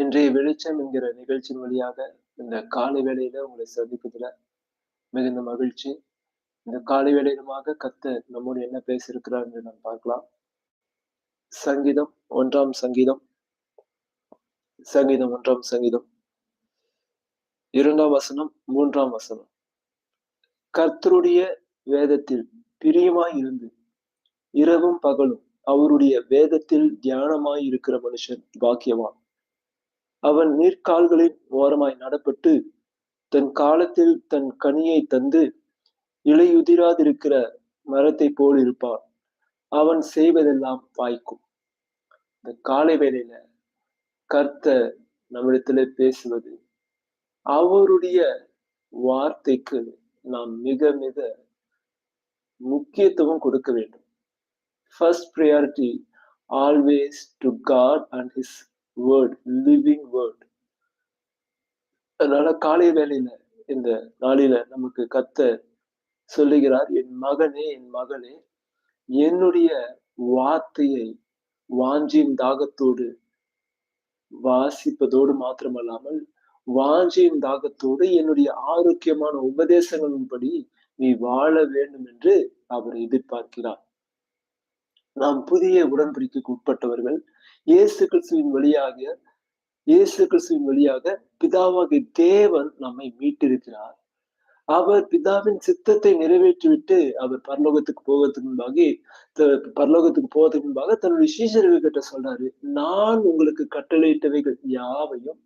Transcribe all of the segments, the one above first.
இன்றைய வெளிச்சம் என்கிற நிகழ்ச்சியின் வழியாக இந்த காலை வேளையில உங்களை சந்திப்பதுல மிகுந்த மகிழ்ச்சி. இந்த காலை வேளையிலுமாக கத்த நம்மோடு என்ன பேசியிருக்கிறார் என்று நாம் பார்க்கலாம். சங்கீதம் ஒன்றாம் சங்கீதம். சங்கீதம் ஒன்றாம் சங்கீதம். இரண்டாம் வசனம் மூன்றாம் வசனம். கர்த்தருடைய வேதத்தில் பிரியமாய் இருந்து இரவும் பகலும் அவருடைய வேதத்தில் தியானமாய் இருக்கிற மனுஷன் பாக்கியவான். அவன் நீர்க்கால்களின் ஓரமாய் நடப்பட்டு தன் காலத்தில் தன் கனியை தந்து இலையுதிராதிருக்கிற மரத்தை போல் இருப்பான். அவன் செய்வதெல்லாம் வாய்க்கும் இந்த காலை வேலையில கர்த்த நம்மிடத்துல பேசுவது அவருடைய வார்த்தைக்கு நாம் மிக மிக முக்கியத்துவம் கொடுக்க வேண்டும். First priority always to God and his word living word அதனால காலை வேலையில இந்த நாளில நமக்கு கத்த சொல்லுகிறார் என் மகனே என் மகளே என்னுடைய வார்த்தையை வாஞ்சியின் தாகத்தோடு வாசிப்பதோடு மாத்திரமல்லாமல் வாஞ்சியின் தாகத்தோடு என்னுடைய ஆரோக்கியமான உபதேசங்களின்படி நீ வாழ வேண்டும் என்று அவர் எதிர்பார்க்கிறார். நாம் புதிய உடன்படிக்கைக்கு உட்பட்டவர்கள் இயேசு கிறிஸ்துவின் வழியாக இயேசு கிறிஸ்துவின் வழியாக பிதாவாகிய தேவன் நம்மை மீட்டிருக்கிறார். அவர் பிதாவின் சித்தத்தை நிறைவேற்றிவிட்டு அவர் பரலோகத்துக்கு போவதற்கு முன்பாக பரலோகத்துக்கு போவதற்கு முன்பாக தன்னுடைய சீசர்கள் கிட்ட சொல்றாரு நான் உங்களுக்கு கட்டளையிட்டவைகள் யாவையும்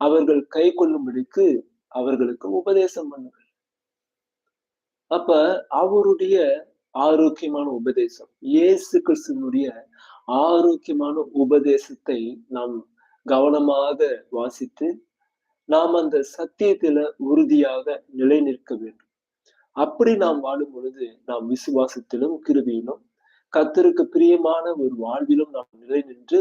அவர்கள் கை கொள்ளும்படிக்கு அவர்களுக்கு உபதேசம் பண்ணுங்கள். அப்ப அவருடைய ஆரோக்கியமான உபதேசம். இயேசு கிறிஸ்துவனுடைய ஆரோக்கியமான உபதேசத்தை நாம் கவனமாக வாசித்து நாம் அந்த சத்தியத்துல உறுதியாக நிலை நிற்க வேண்டும். அப்படி நாம் வாழும் பொழுது நாம் விசுவாசத்திலும் கிருபியிலும் கத்தருக்கு பிரியமான ஒரு வாழ்விலும் நாம் நிலை நின்று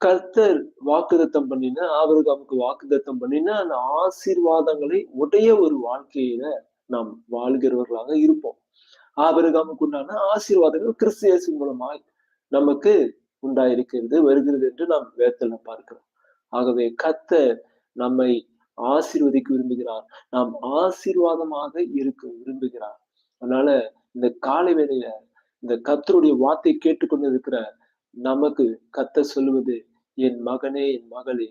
கர்த்தர் வாக்குதத்தம் பண்ணின அவருக்கு அவருக்கு வாக்குதத்தம் பண்ணின அந்த ஆசீர்வாதங்களை உடைய ஒரு வாழ்க்கையில நாம் வாழ்கிறவர்களாக இருப்போம். ஆபரகாமுக்கு உண்டான ஆசீர்வாதங்கள் கிறிஸ்தியசு மூலமாய் நமக்கு உண்டாயிருக்கிறது வருகிறது என்று நாம் வேத்தல பார்க்கிறோம். ஆகவே கத்த நம்மை ஆசீர்வதிக்க விரும்புகிறார். நாம் ஆசீர்வாதமாக இருக்க விரும்புகிறார். அதனால இந்த காலை வேளையில இந்த கத்தருடைய வார்த்தை கேட்டுக்கொண்டு இருக்கிற நமக்கு கத்த சொல்லுவது என் மகனே என் மகளே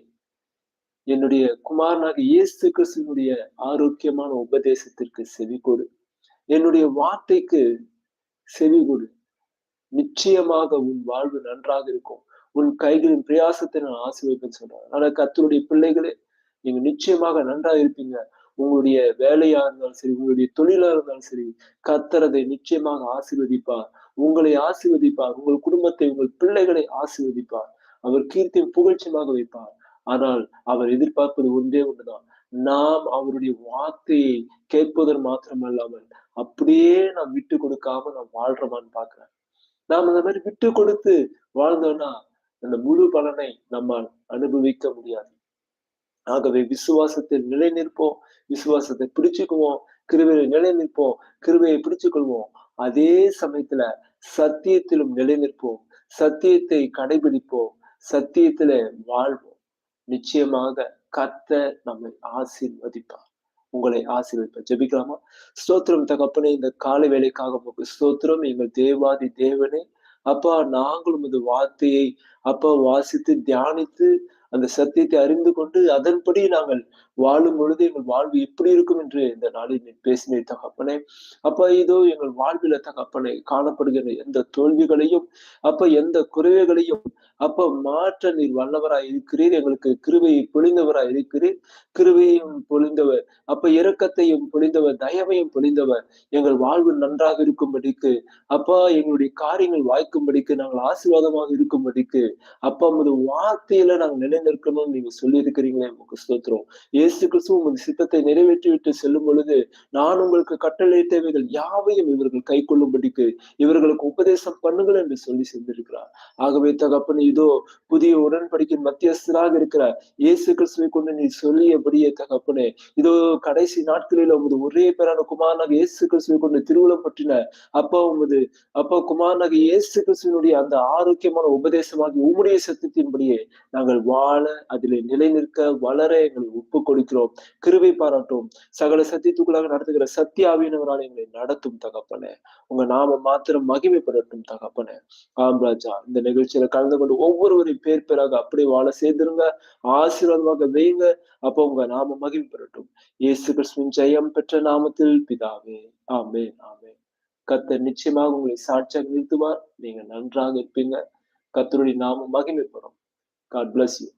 என்னுடைய குமாரனாக இயேசு கிறிஸ்துவனுடைய ஆரோக்கியமான உபதேசத்திற்கு செவி கொடு என்னுடைய வார்த்தைக்கு செவி கொடு. நிச்சயமாக உன் வாழ்வு நன்றாக இருக்கும். உன் கைகளின் பிரயாசத்தை நான் ஆசீர்வைப்பேன்னு சொல்றேன் ஆனா கத்தருடைய பிள்ளைகளே நீங்க நிச்சயமாக நன்றாக இருப்பீங்க. உங்களுடைய வேலையா இருந்தாலும் சரி உங்களுடைய தொழிலா இருந்தாலும் சரி கத்தரதை நிச்சயமாக ஆசிர்வதிப்பார். உங்களை ஆசீர்வதிப்பார். உங்கள் குடும்பத்தை உங்கள் பிள்ளைகளை ஆசீர்வதிப்பார். அவர் கீர்த்தியும் புகழ்ச்சியமாக வைப்பார். ஆனால் அவர் எதிர்பார்ப்பது ஒன்றே ஒன்றுதான். நாம் அவருடைய வார்த்தையை கேட்பதன் மாத்திரமல்லாமல் அப்படியே நாம் விட்டு கொடுக்காம நாம் வாழ்றோமான்னு பாக்குறேன் நாம் அந்த மாதிரி விட்டு கொடுத்து வாழ்ந்தோம்னா அந்த முழு பலனை நம்மால் அனுபவிக்க முடியாது. ஆகவே விசுவாசத்தில் நிலை நிற்போம் விசுவாசத்தை பிடிச்சுக்குவோம் கிருவையை நிலை நிற்போம் கிருவையை பிடிச்சுக்கொள்வோம். அதே சமயத்துல சத்தியத்திலும் நிலை நிற்போம் சத்தியத்தை கடைபிடிப்போம் சத்தியத்துல வாழ்வோம். நிச்சயமாக கத்த நம்மை ஆசீர்வதிப்பார். உங்களை ஆசீர்வதிப்பார். ஜெபிக்கலாமா? ஸ்தோத்திரம் தகப்பனே இந்த காலை வேலைக்காக உங்களுக்கு ஸ்தோத்திரம். எங்கள் தேவாதி தேவனே அப்பா நாங்களும் இந்த வார்த்தையை அப்பா வாசித்து தியானித்து அந்த சத்தியத்தை அறிந்து கொண்டு அதன்படி நாங்கள் வாழும் பொழுது எங்கள் வாழ்வு எப்படி இருக்கும் என்று இந்த நாளில் நீ பேசினீர் தகப்பனே. அப்ப இதோ எங்கள் வாழ்வில தகப்பனை காணப்படுகிற எந்த தோல்விகளையும் அப்ப எந்த குறைவுகளையும் அப்ப மாற்ற நீர் வல்லவராய் இருக்கிறீர். எங்களுக்கு கிருவையை பொழிந்தவராய் இருக்கிறீர். கிருவையும் பொழிந்தவர் அப்ப இரக்கத்தையும் பொழிந்தவர் தயவையும் பொழிந்தவர். எங்கள் வாழ்வு நன்றாக இருக்கும்படிக்கு அப்பா எங்களுடைய காரியங்கள் வாய்க்கும்படிக்கு நாங்கள் ஆசீர்வாதமாக இருக்கும்படிக்கு அப்பா உமது வார்த்தையில நாங்கள் நிலைநிற்கணும்னு நீங்க சொல்லி இருக்கிறீங்களே உங்களுக்கு ஸ்தோத்திரம். இயேசு கிறிஸ்துவ உமது சித்தத்தை நிறைவேற்றிவிட்டு செல்லும் பொழுது நான் உங்களுக்கு கட்டளையிட்டவைகள் யாவையும் இவர்கள் கை கொள்ளும்படிக்கு இவர்களுக்கு உபதேசம் பண்ணுங்கள் என்று சொல்லி சென்றிருக்கிறார். ஆகவே தகப்பன் இதோ புதிய உடன்படிக்கையின் மத்தியஸ்தராக இருக்கிற இயேசு கிறிஸ்துவை கொண்டு நீ சொல்லியபடியே தகப்பனே. இதோ கடைசி நாட்களில் உமது ஒரே பேரான குமாரனாக இயேசு கிறிஸ்துவை கொண்டு திருவிழம் பற்றின அப்பா உமது அப்பா குமாரனாக இயேசு கிறிஸ்துவனுடைய அந்த ஆரோக்கியமான உபதேசமாகி உம்முடைய சத்தியத்தின்படியே நாங்கள் வாழ அதில் அதிலே நிலை நிற்க வளர எங்களை ஒப்பு கொடுக்கிறோம் கிருவை பாராட்டும் சகல சத்தியத்துக்குள்ளாக நடத்துகிற சத்தியாவினவரால் எங்களை நடத்தும் தகப்பனே. உங்க நாம மாத்திரம் மகிமைப்படட்டும் தகப்பனே. ஆம் இந்த நிகழ்ச்சியில கலந்து கொண்டு ஒவ்வொருவரையும் பேர் பேராக அப்படி வாழ செய்திருங்க ஆசீர்வாதமாக வைங்க அப்போ உங்க நாம மகிமைப்படட்டும் இயேசு கிறிஸ்துவின் ஜெயம் பெற்ற நாமத்தில் பிதாவே. ஆமே ஆமே கத்தர் நிச்சயமாக உங்களை சாட்சியாக நிறுத்துவார். நீங்க நன்றாக இருப்பீங்க. கத்தருடைய நாம மகிமைப்படும் காட் பிளஸ் யூ